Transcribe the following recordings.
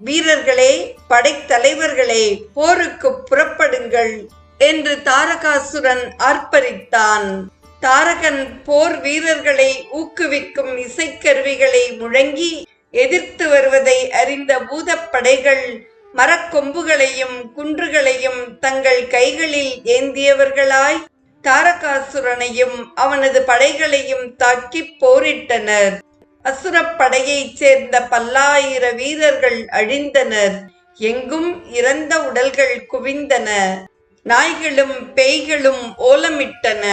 வீரர்களே படைத்தலைவர்களே போருக்கு புறப்படுங்கள் என்று தாரகாசுரன் ஆர்ப்பரித்தான் தாரகன் போர் வீரர்களை ஊக்குவிக்கும் இசைக்கருவிகளை முழங்கி எதிர்த்து வருவதை அறிந்த பூதப்படைகள் மரக்கொம்புகளையும் குன்றுகளையும் தங்கள் கைகளில் ஏந்தியவர்களாய் தாரகாசுரனையும் அவனது படைகளையும் தாக்கி போரிட்டனர். அசுரப்படையைச் சேர்ந்த பல்லாயிர வீரர்கள் அழிந்தனர். எங்கும் இறந்த உடல்கள் குவிந்தன. நாய்களும் பேய்களும் ஓலமிட்டன.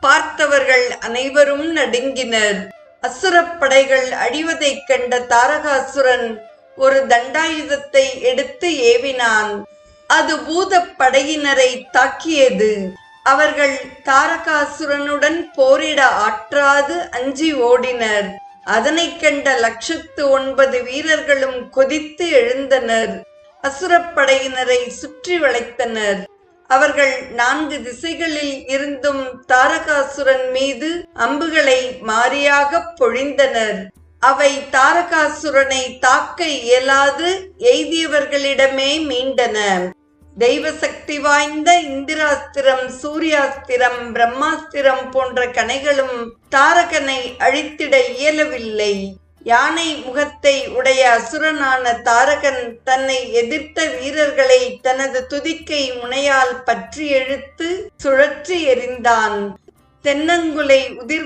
பார்த்தவர்கள் அனைவரும் நடுங்கினர். அசுரப்படைகள் அழிவதைக் கண்ட தாரகாசுரன் ஒரு தண்டாயுதத்தை எடுத்து ஏவினான். அது பூதப்படையினரை தாக்கியது. அவர்கள் தாரகாசுரனுடன் போரிட ஆற்றாது அஞ்சி ஓடினர். அதனைக் கண்ட லட்சத்து ஒன்பது வீரர்களும் கொதித்து எழுந்தனர். அசுரப்படையினரை சுற்றி வளைத்தனர். அவர்கள் நான்கு திசைகளில் இருந்தும் தாரகாசுரன் மீது அம்புகளை மாறியாகப் பொழிந்தனர். அவை தாரகாசுரனை தாக்க இயலாது எய்தியவர்களிடமே மீண்டன. தெய்வ சக்தி வாய்ந்த இந்திராஸ்திரம் சூர்யாஸ்திரம் பிரம்மாஸ்திரம் போன்ற கணைகளும் தாரகனை அழித்திட இயலவில்லை. யானை முகத்தை உடைய அசுரனான தாரகன் தன்னை எதிர்த்த வீரர்களை தனது துதிக்கை முனையால் பற்றி எழுத்து சுழற்றி எறிந்தான். தென்னங்குலை உதிர்